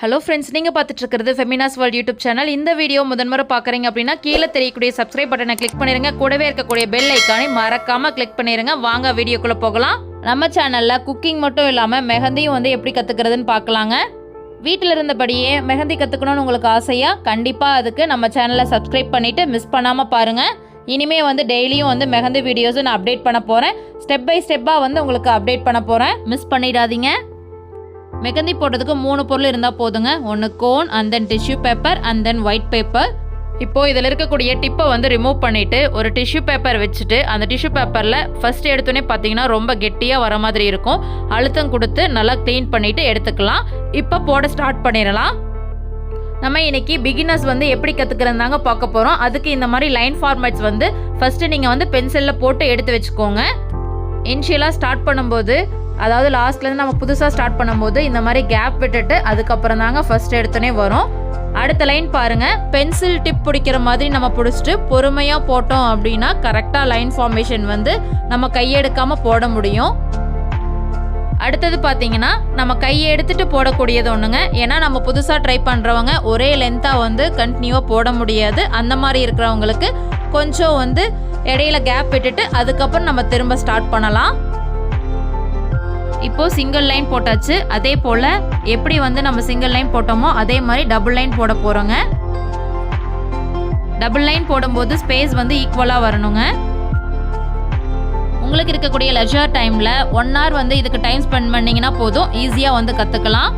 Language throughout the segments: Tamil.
ஹலோ ஃப்ரெண்ட்ஸ் நீங்கள் பார்த்துட்டு இருக்கிறது ஃபெமினாஸ் வேர்ல்ட் யூடியூப் சேனல் இந்த வீடியோ முதன்முறை பார்க்குறீங்க அப்படின்னா கீழே தெரியக்கூடிய சப்ஸ்கிரைப் பட்டனை கிளிக் பண்ணிருங்க. கூடவே இருக்கக்கூடிய பெல் ஐக்கானை மறக்காமல் கிளிக் பண்ணிருங்க. வாங்க வீடியோக்குள்ளே போகலாம். நம்ம சேனலில் குக்கிங் மட்டும் இல்லாமல் மெஹந்தியும் வந்து எப்படி கற்றுக்கிறதுன்னு பார்க்கலாங்க. வீட்டில் இருந்தபடியே மெஹந்தி கற்றுக்கணும்னு உங்களுக்கு ஆசையா? கண்டிப்பாக அதுக்கு நம்ம சேனலை சப்ஸ்கிரைப் பண்ணிவிட்டு மிஸ் பண்ணாமல் பாருங்கள் இனிமே வந்து டெய்லியும் வந்து மெஹந்தி வீடியோஸும் நான் அப்டேட் பண்ண போகிறேன் ஸ்டெப் பை ஸ்டெப்பாக வந்து உங்களுக்கு அப்டேட் பண்ண போகிறேன் மிஸ் பண்ணிடாதீங்க. மெகந்தி போடுறதுக்கு மூணு பொருள் இருந்தால் போதுங்க. ஒன்று cone and then tissue paper and then white paper இப்போது இதில் இருக்கக்கூடிய டிப்பை வந்து ரிமூவ் பண்ணிவிட்டு ஒரு டிஷ்யூ பேப்பர் வச்சுட்டு அந்த டிஷ்யூ பேப்பரில் ஃபஸ்ட்டு எடுத்தோடனே பார்த்தீங்கன்னா ரொம்ப கெட்டியாக வர மாதிரி இருக்கும். அழுத்தம் கொடுத்து நல்லா க்ளீன் பண்ணிவிட்டு எடுத்துக்கலாம். இப்போ போட ஸ்டார்ட் பண்ணிடலாம். நம்ம இன்னைக்கு பிகினர்ஸ் வந்து எப்படி கற்றுக்கிறதாங்க பார்க்க போகிறோம் அதுக்கு இந்த மாதிரி லைன் ஃபார்மேட்ஸ் வந்து ஃபஸ்ட்டு நீங்கள் வந்து பென்சிலில் போட்டு எடுத்து வச்சுக்கோங்க. இனிஷியலாக ஸ்டார்ட் பண்ணும்போது அதாவது லாஸ்ட்லேருந்து நம்ம புதுசாக ஸ்டார்ட் பண்ணும்போது இந்த மாதிரி கேப் விட்டுட்டு அதுக்கப்புறம் தாங்க ஃபஸ்ட் எடுத்தோடனே வரும். அடுத்த லைன் பாருங்கள் பென்சில் டிப் பிடிக்கிற மாதிரி நம்ம பிடிச்சிட்டு பொறுமையாக போட்டோம் அப்படின்னா கரெக்டாக லைன் ஃபார்மேஷன் வந்து நம்ம கையெடுக்காமல் போட முடியும். அடுத்தது பார்த்தீங்கன்னா நம்ம கையை எடுத்துட்டு போடக்கூடியது ஒன்றுங்க ஏன்னா நம்ம புதுசாக ட்ரை பண்ணுறவங்க ஒரே லென்த்தாக வந்து கண்டினியூவாக போட முடியாது. அந்த மாதிரி இருக்கிறவங்களுக்கு கொஞ்சம் வந்து இடையில கேப் விட்டுட்டு அதுக்கப்புறம் நம்ம திரும்ப ஸ்டார்ட் பண்ணலாம். இப்போ சிங்கிள் லைன் போட்டாச்சு. அதே போல் எப்படி வந்து நம்ம சிங்கிள் லைன் போட்டோமோ அதே மாதிரி டபுள் லைன் போட போகிறோங்க டபுள் லைன் போடும்போது ஸ்பேஸ் வந்து ஈக்குவலாக வரணுங்க. உங்களுக்கு இருக்கக்கூடிய லெஜர் டைமில் ஒன் ஹவர் வந்து இதுக்கு டைம் ஸ்பெண்ட் பண்ணிங்கன்னா போதும். ஈஸியாக வந்து கற்றுக்கலாம்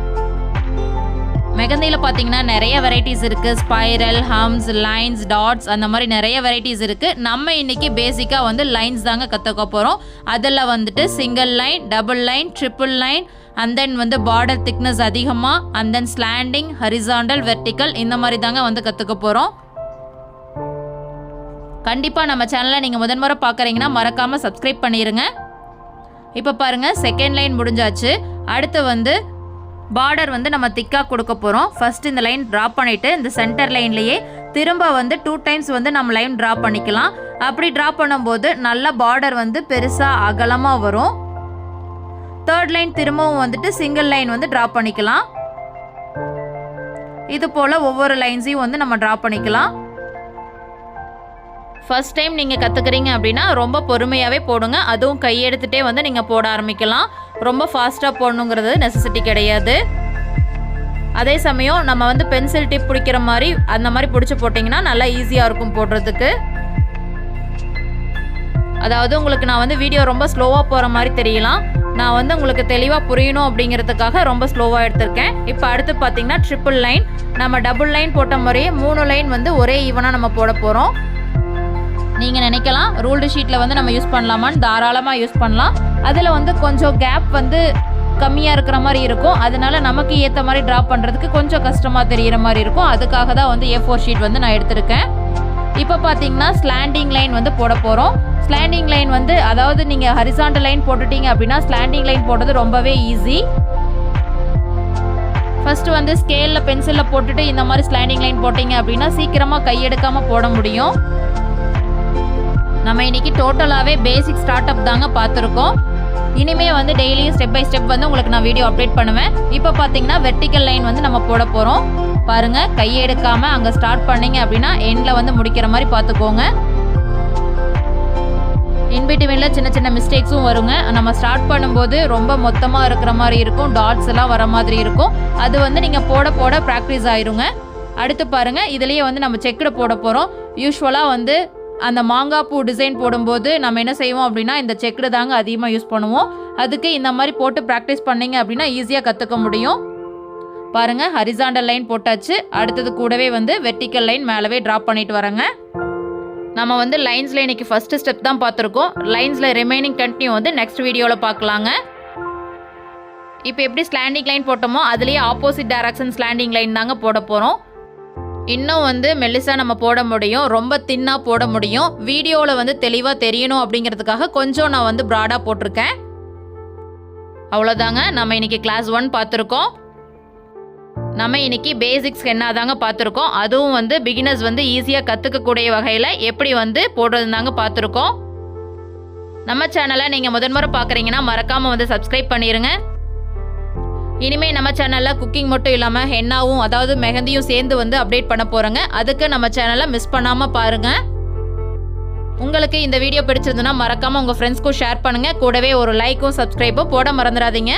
மெகந்தையில் பார்த்தீங்கன்னா நிறைய வெரைட்டிஸ் இருக்குது ஸ்பைரல் ஹம்ஸ் லைன்ஸ் டாட்ஸ் அந்த மாதிரி நிறைய வெரைட்டிஸ் இருக்குது நம்ம இன்றைக்கி பேசிக்காக வந்து லைன்ஸ் தாங்க கற்றுக்க போகிறோம் அதில் வந்துட்டு single line double line triple line and then வந்து பார்டர் திக்னஸ் அதிகமாக and then slanting horizontal vertical இந்த மாதிரி தாங்க வந்து கற்றுக்க போகிறோம் கண்டிப்பாக நம்ம சேனலை நீங்கள் முதன்முறை பார்க்குறீங்கன்னா மறக்காமல் சப்ஸ்கிரைப் பண்ணிடுங்க இப்போ பாருங்கள் செகண்ட் லைன் முடிஞ்சாச்சு. அடுத்து வந்து பார்டர் வந்து நம்ம திக்காக கொடுக்க போகிறோம் ஃபர்ஸ்ட் இந்த லைன் ட்ரா பண்ணிவிட்டு இந்த சென்டர் லைன்லேயே திரும்ப வந்து டூ டைம்ஸ் வந்து நம்ம லைன் ட்ரா பண்ணிக்கலாம். அப்படி ட்ரா பண்ணும்போது நல்ல பார்டர் வந்து பெருசாக அகலமாக வரும். தேர்ட் லைன் திரும்பவும் வந்துட்டு சிங்கிள் லைன் வந்து ட்ரா பண்ணிக்கலாம். இது போல் ஒவ்வொரு லைன்ஸையும் வந்து நம்ம ட்ரா பண்ணிக்கலாம். ஃபர்ஸ்ட் டைம் நீங்கள் கற்றுக்குறீங்க அப்படின்னா ரொம்ப பொறுமையாகவே போடுங்க. அதுவும் கையெடுத்துகிட்டே வந்து நீங்கள் போட ஆரம்பிக்கலாம். ரொம்ப ஃபாஸ்ட்டாக போடணுங்கிறது நெசசிட்டி கிடையாது. அதே சமயம் நம்ம வந்து பென்சில் டிப் பிடிக்கிற மாதிரி அந்த மாதிரி பிடிச்சி போட்டிங்கன்னா நல்லா ஈஸியாக இருக்கும் போடுறதுக்கு. அதாவது உங்களுக்கு நான் வந்து வீடியோ ரொம்ப ஸ்லோவாக போகிற மாதிரி தெரியலாம். நான் வந்து உங்களுக்கு தெளிவாக புரியணும் அப்படிங்கிறதுக்காக ரொம்ப ஸ்லோவாக எடுத்திருக்கேன். இப்போ அடுத்து பார்த்தீங்கன்னா ட்ரிபிள் லைன் நம்ம டபுள் லைன் போட்ட முறையே மூணு லைன் வந்து ஒரே ஈவனாக நம்ம போட போகிறோம் நீங்கள் நினைக்கலாம் ரூல்டு ஷீட்டில் வந்து நம்ம யூஸ் பண்ணலாமான்னு தாராளமாக யூஸ் பண்ணலாம். அதில் வந்து கொஞ்சம் கேப் வந்து கம்மியாக இருக்கிற மாதிரி இருக்கும். அதனால நமக்கு ஏற்ற மாதிரி ட்ரா பண்ணுறதுக்கு கொஞ்சம் கஷ்டமாக தெரிகிற மாதிரி இருக்கும். அதுக்காக தான் வந்து ஏ ஃபோர் ஷீட் வந்து நான் எடுத்திருக்கேன். இப்போ பார்த்தீங்கன்னா ஸ்லாண்டிங் லைன் வந்து போட போகிறோம் ஸ்லாண்டிங் லைன் வந்து அதாவது நீங்கள் ஹரிசாண்டல் லைன் போட்டுட்டீங்க அப்படின்னா ஸ்லாண்டிங் லைன் போடுறது ரொம்பவே ஈஸி ஃபஸ்ட்டு வந்து ஸ்கேலில் பென்சிலில் போட்டுட்டு இந்த மாதிரி ஸ்லாண்டிங் லைன் போட்டிங்க அப்படின்னா சீக்கிரமாக கையெடுக்காமல் போட முடியும். நம்ம இன்றைக்கி டோட்டலாகவே பேசிக் ஸ்டார்ட் அப் தாங்க பார்த்துருக்கோம் இனிமே வந்து டெய்லியும் ஸ்டெப் பை ஸ்டெப் வந்து உங்களுக்கு நான் வீடியோ அப்டேட் பண்ணுவேன். இப்போ பார்த்தீங்கன்னா வெர்டிக்கல் லைன் வந்து நம்ம போட போகிறோம் பாருங்கள் கையெடுக்காமல் அங்கே ஸ்டார்ட் பண்ணீங்க அப்படின்னா எண்டில் வந்து முடிக்கிற மாதிரி பார்த்துக்கோங்க இன்பிட்வீனில் சின்ன சின்ன மிஸ்டேக்ஸும் வருங்க. நம்ம ஸ்டார்ட் பண்ணும்போது ரொம்ப மொத்தமாக இருக்கிற மாதிரி இருக்கும். டாட்ஸ் எல்லாம் வர மாதிரி இருக்கும். அது வந்து நீங்கள் போட போட ப்ராக்டிஸ் ஆயிருங்க. அடுத்து பாருங்கள் இதுலேயே வந்து நம்ம செக்கில் போட போகிறோம் யூஸ்வலாக வந்து அந்த மாங்காய் பூ டிசைன் போடும்போது நம்ம என்ன செய்வோம் அப்படின்னா இந்த செக்குடு தாங்க அதிகமாக யூஸ் பண்ணுவோம். அதுக்கு இந்த மாதிரி போட்டு ப்ராக்டிஸ் பண்ணீங்க அப்படின்னா ஈஸியாக கற்றுக்க முடியும். பாருங்கள் ஹரிசாண்டல் லைன் போட்டாச்சு. அடுத்தது கூடவே வந்து வெர்டிக்கல் லைன் மேலவே ட்ராப் பண்ணிட்டு வரேங்க. நம்ம வந்து லைன்ஸில் இன்றைக்கி ஃபஸ்ட்டு ஸ்டெப் தான் பார்த்துருக்கோம். லைன்ஸில் ரிமைனிங் கண்டினியூ வந்து நெக்ஸ்ட் வீடியோவில் பார்க்கலாங்க. இப்போ எப்படி ஸ்லாண்டிங் லைன் போட்டோமோ அதுலேயே ஆப்போசிட் டேரக்ஷன் ஸ்லாண்டிங் லைன் தாங்க போட போகிறோம் இன்னும் வந்து மெல்லிசா நம்ம போட முடியும். ரொம்ப தின்னாக போட முடியும். வீடியோவில் வந்து தெளிவாக தெரியணும் அப்படிங்கிறதுக்காக கொஞ்சம் நான் வந்து ப்ராடாக போட்டிருக்கேன். அவ்வளோதாங்க நம்ம இன்னைக்கு கிளாஸ் ஒன் பார்த்துருக்கோம். நம்ம இன்னைக்கு பேசிக்ஸ் என்ன தாங்க பார்த்துருக்கோம். அதுவும் வந்து பிகினர்ஸ் வந்து ஈஸியாக கற்றுக்கக்கூடிய வகையில் எப்படி வந்து போடுறது தாங்க பார்த்துருக்கோம். நம்ம சேனலை நீங்கள் முதன்முறை பார்க்குறீங்கன்னா மறக்காமல் வந்து சப்ஸ்கிரைப் பண்ணிடுங்க இனிமே நம்ம சேனல்ல குக்கிங் மட்டும் இல்லாம ஹென்னாவும் அதாவது மெஹந்தியும் சேர்ந்து வந்து அப்டேட் பண்ண போறோங்க. அதுக்கு நம்ம சேனலை மிஸ் பண்ணாம பாருங்க. உங்களுக்கு இந்த வீடியோ பிடிச்சிருந்ததுன்னா மறக்காம உங்க ஃப்ரெண்ட்ஸ்க்கும் ஷேர் பண்ணுங்க. கூடவே ஒரு லைக்கும் சப்ஸ்கிரைபும் போட மறந்துடாதீங்க.